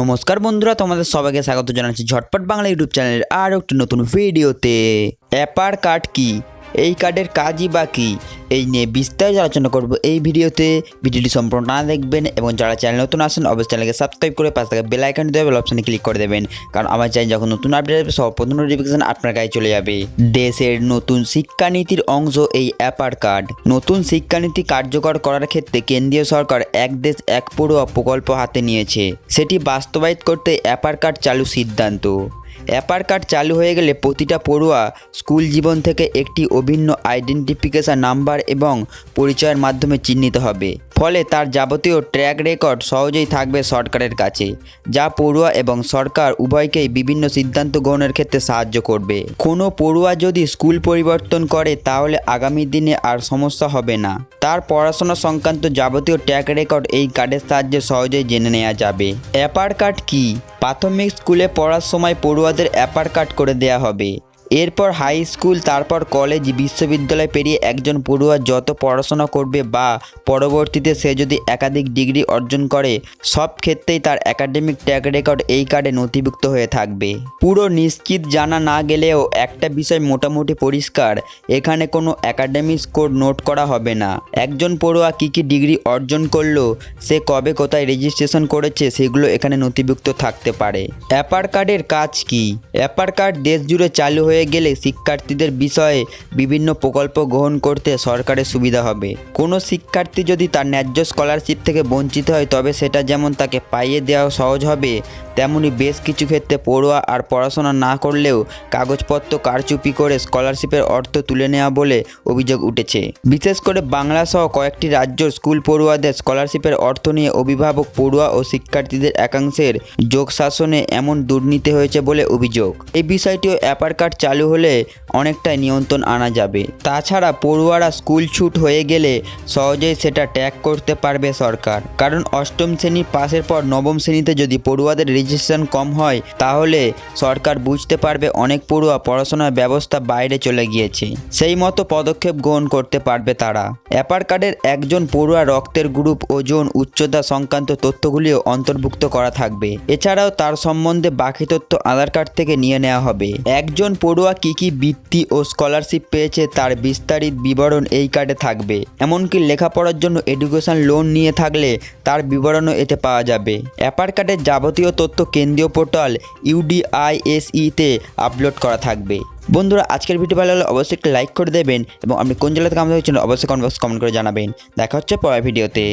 নমস্কার বন্ধুরা, তোমাদের সবাইকে স্বাগত জানাচ্ছি ঝটপট বাংলা ইউটিউব চ্যানেলের আরও একটি নতুন ভিডিওতে। অ্যাপার কার্ড কি? এই কার্ডের কাজই বা কী? এই নিয়ে বিস্তারিত আলোচনা করব এই ভিডিওতে। ভিডিওটি সম্পূর্ণ না দেখবেন এবং যারা চ্যানেল নতুন আসেন অবশ্যই চ্যানেলকে সাবস্ক্রাইব করে পাশে থাকা বেল আইকন দেবে অপশানে ক্লিক করে দেবেন। কারণ আমার চ্যানেল যখন নতুন আপডেট আসবে সর্বপ্রথম নোটিফিকেশন আপনার কাছে চলে যাবে। দেশের নতুন শিক্ষানীতির অংশ এই অ্যাপার কার্ড। নতুন শিক্ষানীতি কার্যকর করার ক্ষেত্রে কেন্দ্রীয় সরকার এক দেশ, এক পড়ুয়া প্রকল্প হাতে নিয়েছে। সেটি বাস্তবায়িত করতে অ্যাপার কার্ড চালু সিদ্ধান্ত। অ্যাপার কার্ড চালু হয়ে গেলে প্রতিটা পড়ুয়া স্কুল জীবন থেকে একটি অভিন্ন আইডেন্টিফিকেশন নাম্বার এবং পরিচয়ের মাধ্যমে চিহ্নিত হবে। ফলে তার যাবতীয় ট্র্যাক রেকর্ড সহজেই থাকবে সরকারের কাছে, যা পড়ুয়া এবং সরকার উভয়কেই বিভিন্ন সিদ্ধান্ত গ্রহণের ক্ষেত্রে সাহায্য করবে। কোনো পড়ুয়া যদি স্কুল পরিবর্তন করে, তাহলে আগামী দিনে আর সমস্যা হবে না। তার পড়াশোনা সংক্রান্ত যাবতীয় ট্র্যাক রেকর্ড এই কার্ডের সাহায্যে সহজেই জেনে নেওয়া যাবে। অ্যাপার কার্ড কি? প্রাথমিক স্কুলে পড়ার সময় পড়ুয়াদের অ্যাপার কাট করে দেয়া হবে। এরপর হাই স্কুল তারপর কলেজ বিশ্ববিদ্যালয় পেরিয়ে একজন পড়ুয়া যত পড়াশোনা করবে বা পরবর্তীতে সে যদি একাধিক ডিগ্রি অর্জন করে, সব ক্ষেত্রেই তার একাডেমিক ট্র্যাক রেকর্ড এই কার্ডে নথিভুক্ত হয়ে থাকবে। পুরো নিশ্চিত জানা না গেলেও একটা বিষয় মোটামুটি পরিষ্কার, এখানে কোনো একাডেমিক স্কোর নোট করা হবে না। একজন পড়ুয়া কী কী ডিগ্রি অর্জন করল, সে কবে কোথায় রেজিস্ট্রেশন করেছে, সেগুলো এখানে নথিভুক্ত থাকতে পারে। অ্যাপার কার্ডের কাজ কি? অ্যাপার কার্ড দেশ জুড়ে চালু হয়ে গেলে শিক্ষার্থীদের বিষয়ে বিভিন্ন প্রকল্প গ্রহণ করতে সরকারের সুবিধা হবে। কোনো শিক্ষার্থী যদি তার ন্যায্য স্কলারশিপ থেকে বঞ্চিত হয়, তবে সেটা যেমন তাকে পাইয়ে দেওয়া সহজ হবে তেমনি বেশ কিছু ক্ষেত্রে পড়ুয়া আর পড়াশোনা না করলেও কাগজপত্র, কারচুপি করে স্কলারশিপের অর্থ তুলে নেওয়া বলে অভিযোগ উঠেছে। বিশেষ করে বাংলা সহ কয়েকটি রাজ্যর স্কুল পড়ুয়াদের স্কলারশিপের অর্থ নিয়ে অভিভাবক, পড়ুয়া ও শিক্ষার্থীদের একাংশের যোগ শাসনে এমন দুর্নীতি হয়েছে বলে অভিযোগ। এই বিষয়টিও অ্যাপার কার্ড চালু হলে অনেকটাই নিয়ন্ত্রণ আনা যাবে। তাছাড়া পড়ুয়ারা স্কুল ছুট হয়ে গেলে সহজেই সেটা ট্যাগ করতে পারবে সরকার। কারণ অষ্টম শ্রেণির পাশের পর নবম শ্রেণীতে যদি পড়ুয়াদের রেজিস্ট্রেশন কম হয়, তাহলে সরকার বুঝতে পারবে অনেক পড়ুয়া পড়াশোনার ব্যবস্থা বাইরে চলে গিয়েছে। সেই মতো পদক্ষেপ গ্রহণ করতে পারবে তারা। অ্যাপার কার্ডের একজন পড়ুয়া রক্তের গ্রুপ ওজন উচ্চতা সংক্রান্ত তথ্যগুলিও অন্তর্ভুক্ত করা থাকবে। এছাড়াও তার সম্বন্ধে বাকি তথ্য আধার কার্ড থেকে নিয়ে নেওয়া হবে। একজন পড়ুয়া কী কী বৃত্তি ও স্কলারশিপ পেয়েছে তার বিস্তারিত বিবরণ এই কার্ডে থাকবে। এমনকি লেখাপড়ার জন্য এডুকেশন লোন নিয়ে থাকলে তার বিবরণও এতে পাওয়া যাবে। অ্যাপার কার্ডের যাবতীয় তথ্য কেন্দ্রীয় পোর্টাল ইউডিআইএসইতে আপলোড করা থাকবে। বন্ধুরা, আজকের ভিডিও ভালো হলে অবশ্যই একটা লাইক করে দেবেন এবং আপনি কোন জেলা থেকে আমাদের জন্য অবশ্যই কমেন্ট করে জানাবেন। দেখা হচ্ছে পরের ভিডিওতে।